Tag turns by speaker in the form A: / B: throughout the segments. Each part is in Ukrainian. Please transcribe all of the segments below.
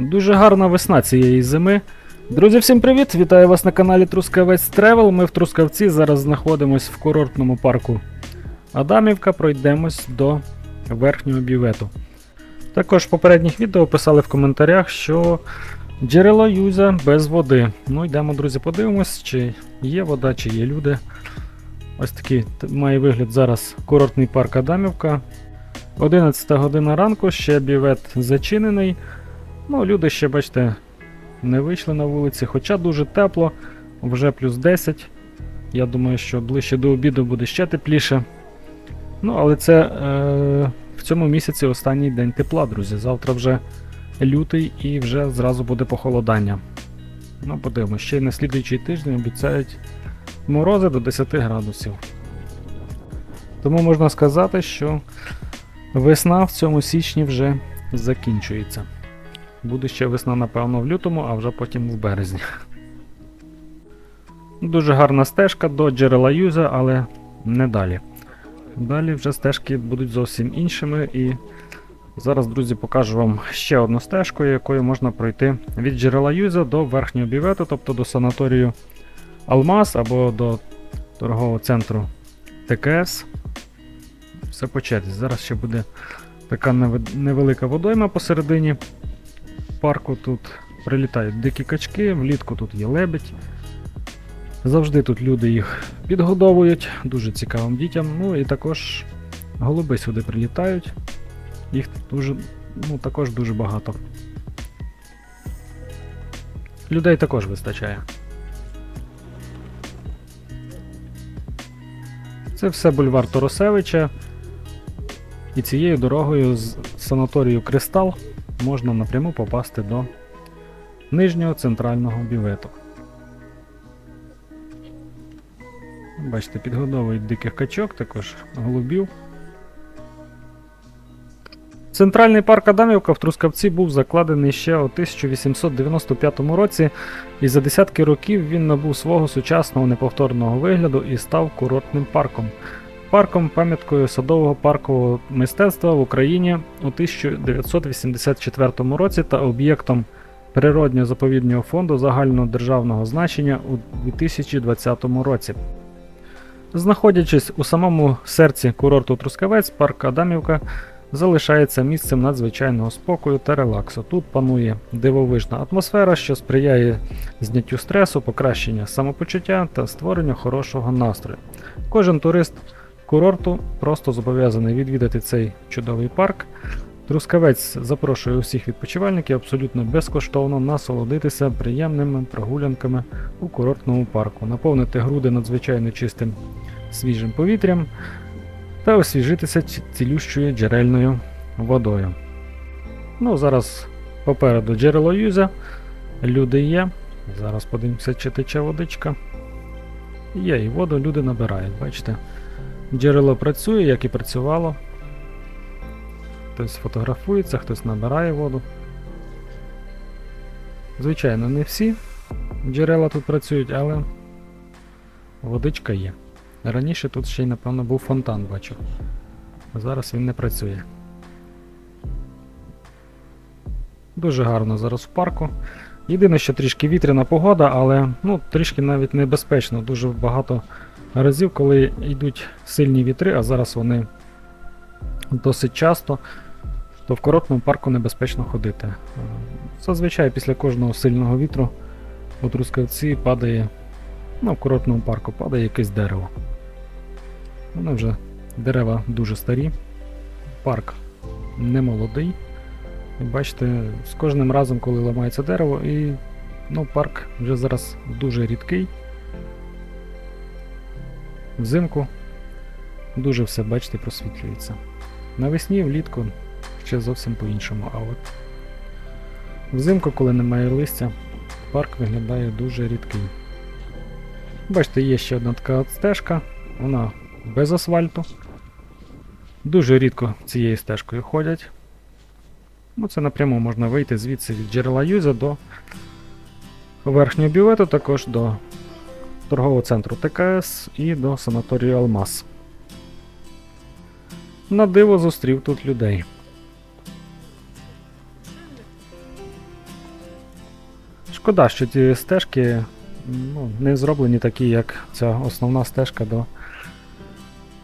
A: Дуже гарна весна цієї зими. Друзі, всім привіт! Вітаю вас на каналі Трускавець Тревел. Ми в Трускавці зараз знаходимось в курортному парку Адамівка. Пройдемось до верхнього бювету. Також в попередніх відео писали в коментарях, що джерело юза без води. Ну йдемо, друзі, подивимось, чи є вода, чи є люди. Ось такий має вигляд зараз курортний парк Адамівка. 11 година ранку, ще бювет зачинений. Ну, люди ще, бачите, не вийшли на вулиці, хоча дуже тепло, вже плюс 10. Я думаю, що ближче до обіду буде ще тепліше. Ну, але це е, в цьому місяці останній день тепла, друзі. Завтра вже лютий і вже зразу буде похолодання. Ну, подивимось, ще й на слідуючий тиждень обіцяють морози до 10 градусів. Тому можна сказати, що весна в цьому січні вже закінчується. Буде ще весна, напевно, в лютому, а вже потім в березні. Дуже гарна стежка до джерела юза, але не далі. Далі вже стежки будуть зовсім іншими. І зараз, друзі, покажу вам ще одну стежку, якою можна пройти від джерела юза до верхнього бювету, тобто до санаторію Алмаз або до торгового центру ТКС. Все по черзі. Зараз ще буде така невелика водойма посередині парку. Тут прилітають дикі качки, влітку тут є лебедь. Завжди тут люди їх підгодовують, дуже цікавим дітям. Ну і також голуби сюди прилітають. Їх дуже, ну, також дуже багато. Людей також вистачає. Це все бульвар Торосевича. І цією дорогою з санаторію Кристал можна напряму попасти до нижнього центрального бювету. Бачите, підгодовують диких качок, також голубів. Центральний парк Адамівка в Трускавці був закладений ще у 1895 році, і за десятки років він набув свого сучасного неповторного вигляду і став курортним парком. Парком пам'яткою садового паркового мистецтва в Україні у 1984 році та об'єктом природньо заповідного фонду загальнодержавного значення у 2020 році. Знаходячись у самому серці курорту Трускавець, парк Адамівка залишається місцем надзвичайного спокою та релаксу. Тут панує дивовижна атмосфера, що сприяє зняттю стресу, покращення самопочуття та створенню хорошого настрою. Кожен турист курорту просто зобов'язаний відвідати цей чудовий парк. Трускавець запрошує усіх відпочивальників абсолютно безкоштовно насолодитися приємними прогулянками у курортному парку, наповнити груди надзвичайно чистим свіжим повітрям та освіжитися цілющою джерельною водою. Ну, зараз попереду джерело юза, люди є. Зараз подивимося, чи тече водичка. Є, і воду люди набирають, бачите. Джерело працює, як і працювало. Хтось фотографується, хтось набирає воду. Звичайно, не всі джерела тут працюють, але водичка є. Раніше тут ще й, напевно, був фонтан, бачу. А зараз він не працює. Дуже гарно зараз в парку. Єдине, що трішки вітряна погода, але ну, трішки навіть небезпечно. Дуже багато разів, коли йдуть сильні вітри, а зараз вони досить часто, то в курортному парку небезпечно ходити. Зазвичай після кожного сильного вітру у Трускавці падає, ну, в курортному парку падає якесь дерево. Вони вже дерева дуже старі, парк не молодий. І бачите, з кожним разом, коли ламається дерево, і ну, парк вже зараз дуже рідкий. Взимку дуже все, бачите, просвітлюється. Навесні, влітку ще зовсім по-іншому. А от взимку, коли немає листя, парк виглядає дуже рідкий. Бачите, є ще одна така стежка, вона без асфальту. Дуже рідко цією стежкою ходять. Ну, це напряму можна вийти звідси від джерела Юза до верхнього бювету, також до торгового центру ТКС і до санаторію Алмаз. На диво зустрів тут людей. Шкода, що ці стежки ну, не зроблені такі, як ця основна стежка до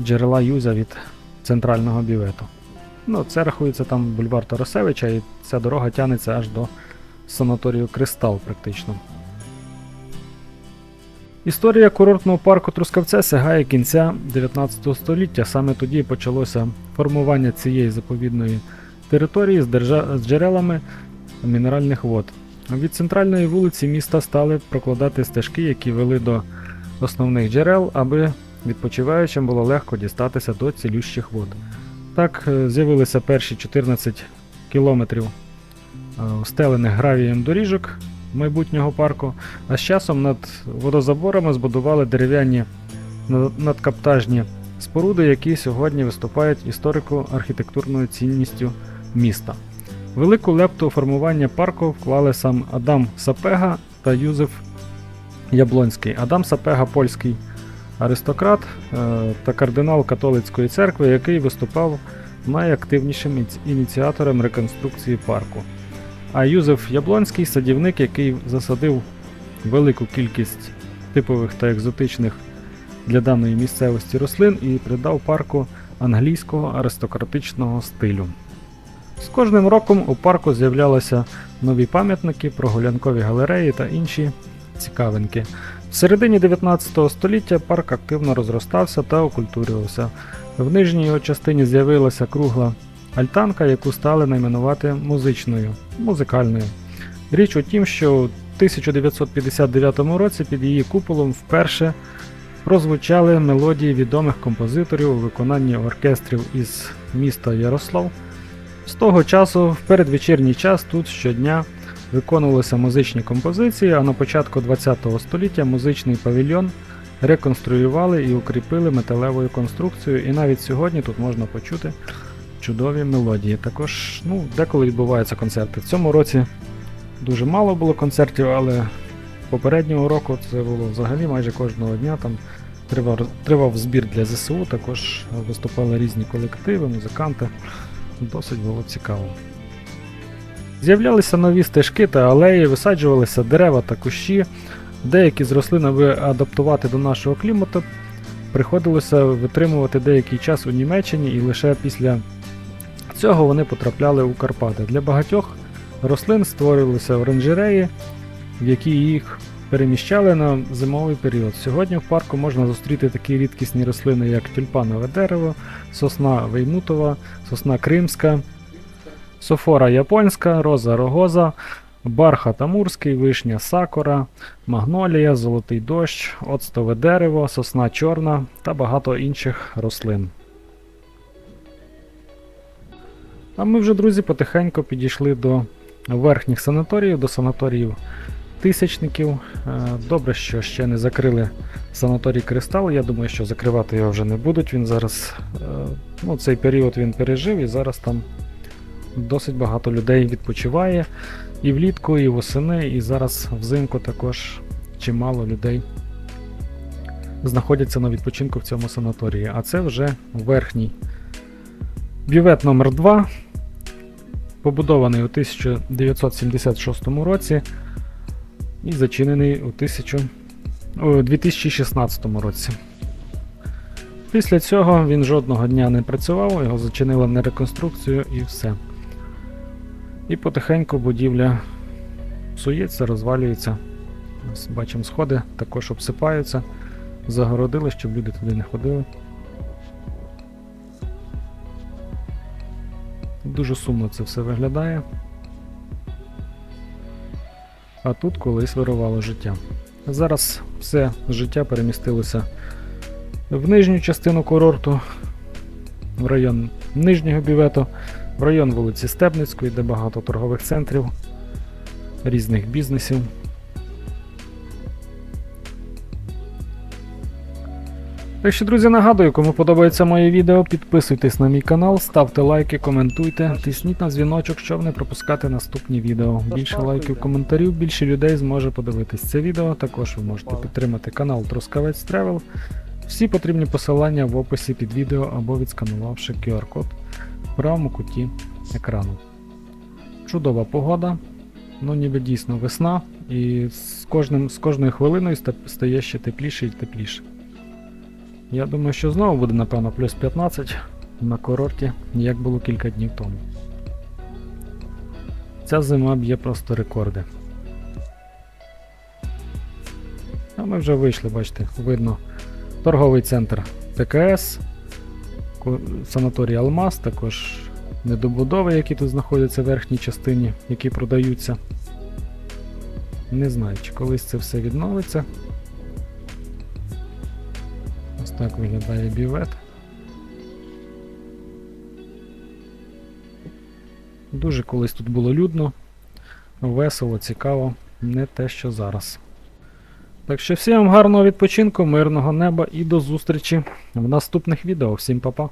A: джерела Юза від центрального бівету. Ну, це рахується там бульвар Тарасевича, і ця дорога тягнеться аж до санаторію Кристал, практично. Історія курортного парку Трускавце сягає кінця 19 століття. Саме тоді почалося формування цієї заповідної території з, держа... з джерелами мінеральних вод. Від центральної вулиці міста стали прокладати стежки, які вели до основних джерел, аби відпочиваючим було легко дістатися до цілющих вод. Так е, з'явилися перші 14 кілометрів е, устелених гравієм доріжок майбутнього парку, а з часом над водозаборами збудували дерев'яні надкаптажні споруди, які сьогодні виступають історико-архітектурною цінністю міста. Велику лепту формування парку вклали сам Адам Сапега та Юзеф Яблонський. Адам Сапега польський аристократ е, та кардинал католицької церкви, який виступав найактивнішим ініціатором реконструкції парку. А Юзеф Яблонський садівник, який засадив велику кількість типових та екзотичних для даної місцевості рослин і придав парку англійського аристократичного стилю. З кожним роком у парку з'являлися нові пам'ятники, прогулянкові галереї та інші цікавинки. В середині 19 століття парк активно розростався та окультурювався. В нижній його частині з'явилася кругла альтанка, яку стали найменувати музичною, музикальною. Річ у тім, що у 1959 році під її куполом вперше прозвучали мелодії відомих композиторів у виконанні оркестрів із міста Ярослав. З того часу, в передвечірній час, тут щодня виконувалися музичні композиції, а на початку ХХ століття музичний павільйон реконструювали і укріпили металевою конструкцією, і навіть сьогодні тут можна почути чудові мелодії. Також ну, деколи відбуваються концерти. В цьому році дуже мало було концертів, але попереднього року це було взагалі майже кожного дня. Там тривав, тривав збір для ЗСУ, також виступали різні колективи, музиканти. Досить було цікаво. З'являлися нові стежки та алеї, висаджувалися дерева та кущі. Деякі з рослин, аби адаптувати до нашого клімату, приходилося витримувати деякий час у Німеччині, і лише після цього вони потрапляли у Карпати. Для багатьох рослин створювалися оранжереї, в які їх переміщали на зимовий період. Сьогодні в парку можна зустріти такі рідкісні рослини, як тюльпанове дерево, сосна веймутова, сосна кримська, софора японська, роза рогоза, бархат амурський, вишня сакура, магнолія, золотий дощ, оцтове дерево, сосна чорна та багато інших рослин. А ми вже, друзі, потихеньку підійшли до верхніх санаторіїв, до санаторіїв тисячників. Е, Добре, що ще не закрили санаторій Кристал. Я думаю, що закривати його вже не будуть. Він зараз, е, ну, цей період він пережив і зараз там досить багато людей відпочиває і влітку, і восени, і зараз взимку також чимало людей знаходяться на відпочинку в цьому санаторії. А це вже верхній бювет номер 2 побудований у 1976 році і зачинений у 1000 у 2016 році. Після цього він жодного дня не працював, його зачинили на реконструкцію і все. І потихеньку будівля псується, розвалюється. Бачимо сходи, також обсипаються, загородили, щоб люди туди не ходили. Дуже сумно це все виглядає. А тут колись вирувало життя. Зараз все життя перемістилося в нижню частину курорту, в район нижнього бювету, в район вулиці Стебницької, де багато торгових центрів, різних бізнесів. Так що, друзі, нагадую, кому подобається моє відео, підписуйтесь на мій канал, ставте лайки, коментуйте, тисніть на дзвіночок, щоб не пропускати наступні відео. Більше лайків, коментарів, більше людей зможе подивитись це відео. Також ви можете підтримати канал Трускавець Тревел. Всі потрібні посилання в описі під відео або відсканувавши QR-код в правому куті екрану. Чудова погода, Ну, ніби дійсно весна, і з, кожним, з кожною хвилиною стає ще тепліше і тепліше. Я думаю, що знову буде, напевно, плюс 15 на курорті, як було кілька днів тому. Ця зима б'є просто рекорди. А ми вже вийшли, бачите, видно торговий центр ТКС, санаторій Алмаз, також недобудови, які тут знаходяться в верхній частині, які продаються. Не знаю, чи колись це все відновиться. Ось так виглядає бівет. Дуже колись тут було людно, весело, цікаво, не те, що зараз. Так що всім гарного відпочинку, мирного неба і до зустрічі в наступних відео. Всім па-па!